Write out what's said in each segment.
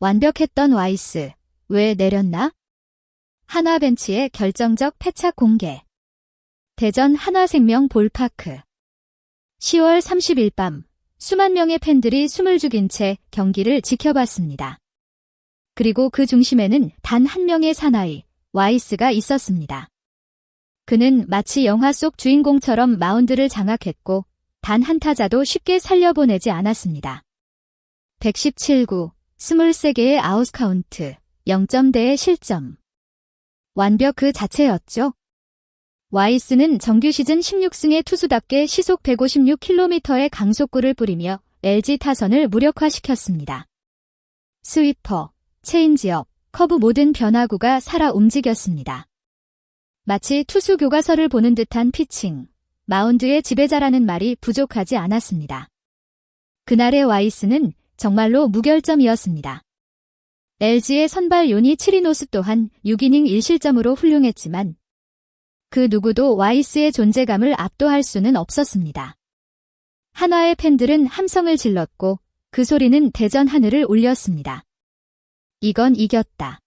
완벽했던 와이스. 왜 내렸나? 한화벤치의 결정적 패착 공개. 대전 한화생명 볼파크. 10월 30일 밤, 수만 명의 팬들이 숨을 죽인 채 경기를 지켜봤습니다. 그리고 그 중심에는 단 한 명의 사나이, 와이스가 있었습니다. 그는 마치 영화 속 주인공처럼 마운드를 장악했고, 단 한 타자도 쉽게 살려보내지 않았습니다. 117구, 23개의 아웃카운트, 0점대의 실점. 완벽 그 자체였죠. 와이스는 정규 시즌 16승의 투수답게 시속 156km의 강속구를 뿌리며 LG 타선을 무력화시켰습니다. 스위퍼, 체인지업, 커브 모든 변화구가 살아 움직였습니다. 마치 투수 교과서를 보는 듯한 피칭, 마운드의 지배자라는 말이 부족하지 않았습니다. 그날의 와이스는 정말로 무결점이었습니다. LG의 선발 요니 치리노스 또한 6이닝 1실점으로 훌륭했지만 그 누구도 와이스의 존재감을 압도할 수는 없었습니다. 한화의 팬들은 함성을 질렀고 그 소리는 대전 하늘을 울렸습니다. 이건 이겼다.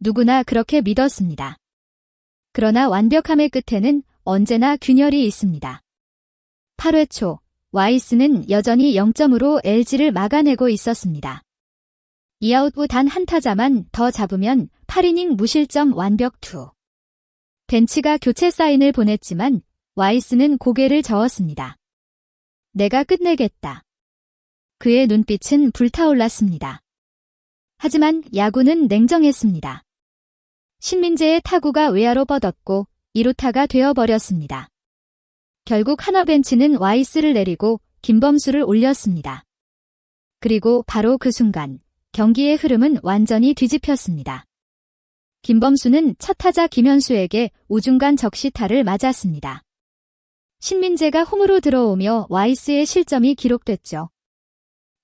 누구나 그렇게 믿었습니다. 그러나 완벽함의 끝에는 언제나 균열이 있습니다. 8회 초 와이스는 여전히 0점으로 LG를 막아내고 있었습니다. 이아웃 후 단 한 타자만 더 잡으면 8이닝 무실점 완벽 투. 벤치가 교체 사인을 보냈지만 와이스는 고개를 저었습니다. 내가 끝내겠다. 그의 눈빛은 불타올랐습니다. 하지만 야구는 냉정했습니다. 신민재의 타구가 외야로 뻗었고 2루타가 되어버렸습니다. 결국 하나 벤치는 와이스를 내리고 김범수를 올렸습니다. 그리고 바로 그 순간 경기의 흐름은 완전히 뒤집혔습니다. 김범수는 첫 타자 김현수에게 우중간 적시타를 맞았습니다. 신민재가 홈으로 들어오며 와이스의 실점이 기록됐죠.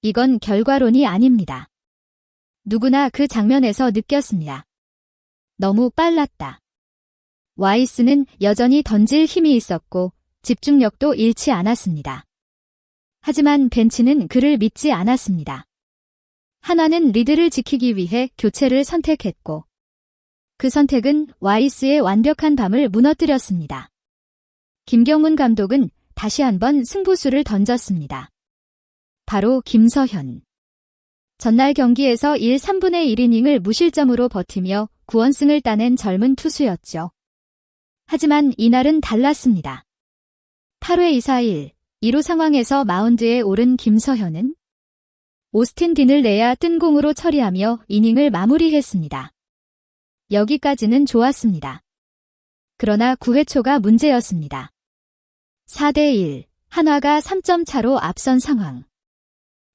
이건 결과론이 아닙니다. 누구나 그 장면에서 느꼈습니다. 너무 빨랐다. 와이스는 여전히 던질 힘이 있었고 집중력도 잃지 않았습니다. 하지만 벤치는 그를 믿지 않았습니다. 하나는 리드를 지키기 위해 교체를 선택했고 그 선택은 와이스의 완벽한 밤을 무너뜨렸습니다. 김경문 감독은 다시 한번 승부수를 던졌습니다. 바로 김서현. 전날 경기에서 1 3분의 1이닝을 무실점으로 버티며 9원승을 따낸 젊은 투수였죠. 하지만 이날은 달랐습니다. 8회 2사1 2루 상황에서 마운드에 오른 김서현은 오스틴 딘을 내야 뜬 공으로 처리하며 이닝을 마무리했습니다. 여기까지는 좋았습니다. 그러나 9회 초가 문제였습니다. 4대1 한화가 3점 차로 앞선 상황.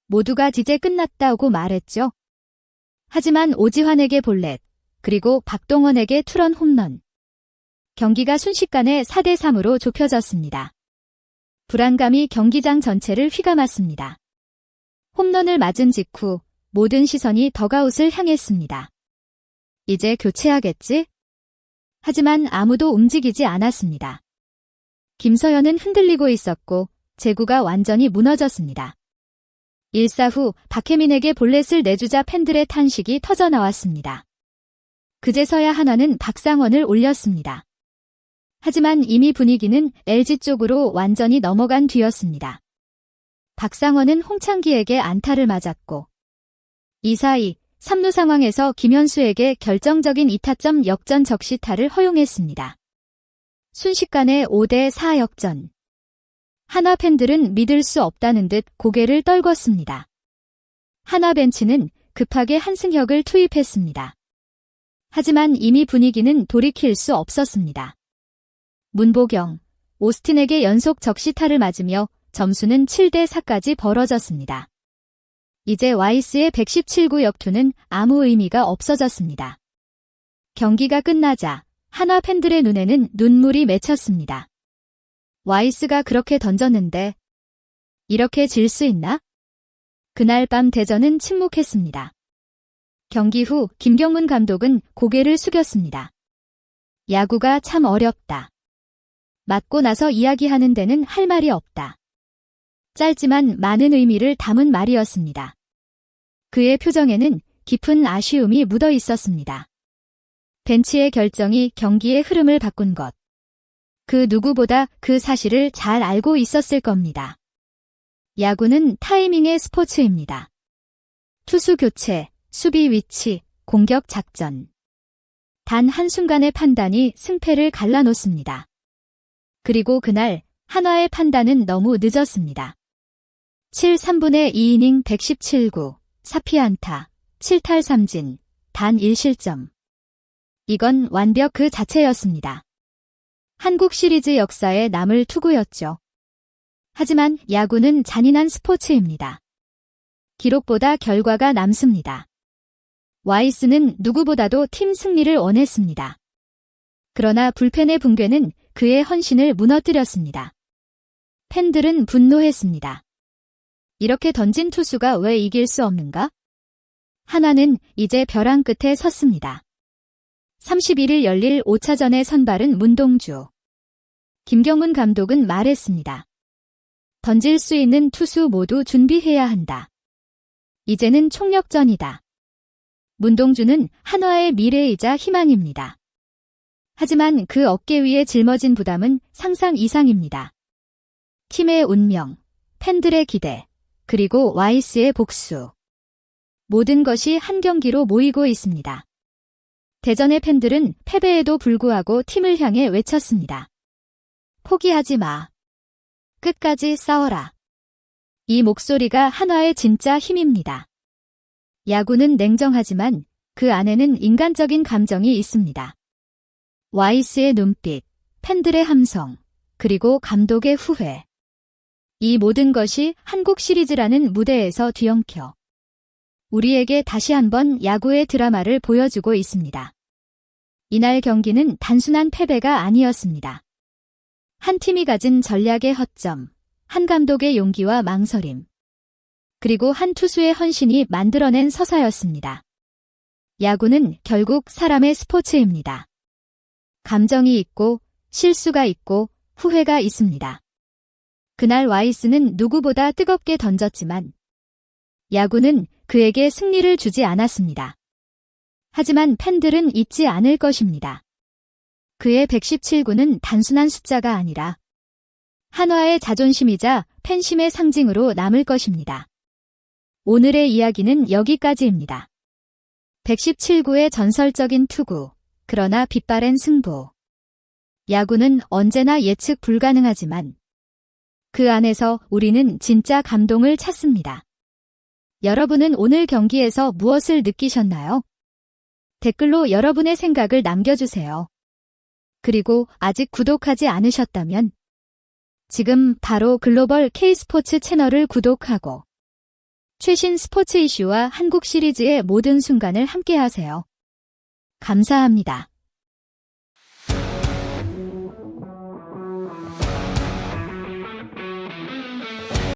모두가 이제 끝났다고 말했죠. 하지만 오지환에게 볼넷, 그리고 박동원에게 투런 홈런. 경기가 순식간에 4대3으로 좁혀졌습니다. 불안감이 경기장 전체를 휘감았습니다. 홈런을 맞은 직후 모든 시선이 더가웃을 향했습니다. 이제 교체하겠지? 하지만 아무도 움직이지 않았습니다. 김서연은 흔들리고 있었고 제구가 완전히 무너졌습니다. 일사 후 박혜민에게 볼넷을 내주자 팬들의 탄식이 터져나왔습니다. 그제서야 하나는 박상원을 올렸습니다. 하지만 이미 분위기는 LG 쪽으로 완전히 넘어간 뒤였습니다. 박상원은 홍창기에게 안타를 맞았고 이 사이 3루 상황에서 김현수에게 결정적인 2타점 역전 적시타를 허용했습니다. 순식간에 5대 4 역전. 하나 팬들은 믿을 수 없다는 듯 고개를 떨궜습니다. 하나 벤치는 급하게 한승혁을 투입했습니다. 하지만 이미 분위기는 돌이킬 수 없었습니다. 문보경, 오스틴에게 연속 적시타를 맞으며 점수는 7대 4까지 벌어졌습니다. 이제 와이스의 117구 역투는 아무 의미가 없어졌습니다. 경기가 끝나자 하나 팬들의 눈에는 눈물이 맺혔습니다. 와이스가 그렇게 던졌는데 이렇게 질 수 있나? 그날 밤 대전은 침묵했습니다. 경기 후 김경문 감독은 고개를 숙였습니다. 야구가 참 어렵다. 맞고 나서 이야기하는 데는 할 말이 없다. 짧지만 많은 의미를 담은 말이었습니다. 그의 표정에는 깊은 아쉬움이 묻어 있었습니다. 벤치의 결정이 경기의 흐름을 바꾼 것. 그 누구보다 그 사실을 잘 알고 있었을 겁니다. 야구는 타이밍의 스포츠입니다. 투수 교체, 수비 위치, 공격 작전. 단 한순간의 판단이 승패를 갈라놓습니다. 그리고 그날 한화의 판단은 너무 늦었습니다. 7 3분의 2이닝 117구, 4피안타, 7탈 3진, 단 1실점. 이건 완벽 그 자체였습니다. 한국 시리즈 역사에 남을 투구였죠. 하지만 야구는 잔인한 스포츠입니다. 기록보다 결과가 남습니다. 와이스는 누구보다도 팀 승리를 원했습니다. 그러나 불펜의 붕괴는 그의 헌신을 무너뜨렸습니다. 팬들은 분노했습니다. 이렇게 던진 투수가 왜 이길 수 없는가? 하나는 이제 벼랑 끝에 섰습니다. 31일 열릴 5차전의 선발은 문동주. 김경훈 감독은 말했습니다. 던질 수 있는 투수 모두 준비해야 한다. 이제는 총력전이다. 문동주는 한화의 미래이자 희망입니다. 하지만 그 어깨 위에 짊어진 부담은 상상 이상입니다. 팀의 운명, 팬들의 기대, 그리고 와이스의 복수. 모든 것이 한 경기로 모이고 있습니다. 대전의 팬들은 패배에도 불구하고 팀을 향해 외쳤습니다. 포기하지 마. 끝까지 싸워라. 이 목소리가 한화의 진짜 힘입니다. 야구는 냉정하지만 그 안에는 인간적인 감정이 있습니다. 와이스의 눈빛, 팬들의 함성, 그리고 감독의 후회. 이 모든 것이 한국 시리즈라는 무대에서 뒤엉켜 우리에게 다시 한번 야구의 드라마를 보여주고 있습니다. 이날 경기는 단순한 패배가 아니었습니다. 한 팀이 가진 전략의 허점, 한 감독의 용기와 망설임, 그리고 한 투수의 헌신이 만들어낸 서사였습니다. 야구는 결국 사람의 스포츠입니다. 감정이 있고 실수가 있고 후회가 있습니다. 그날 와이스는 누구보다 뜨겁게 던졌지만 야구는 그에게 승리를 주지 않았습니다. 하지만 팬들은 잊지 않을 것입니다. 그의 117구는 단순한 숫자가 아니라 한화의 자존심이자 팬심의 상징으로 남을 것입니다. 오늘의 이야기는 여기까지입니다. 117구의 전설적인 투구, 그러나 빛바랜 승부. 야구는 언제나 예측 불가능하지만 그 안에서 우리는 진짜 감동을 찾습니다. 여러분은 오늘 경기에서 무엇을 느끼셨나요? 댓글로 여러분의 생각을 남겨주세요. 그리고 아직 구독하지 않으셨다면 지금 바로 글로벌 K스포츠 채널을 구독하고 최신 스포츠 이슈와 한국 시리즈의 모든 순간을 함께 하세요. 감사합니다.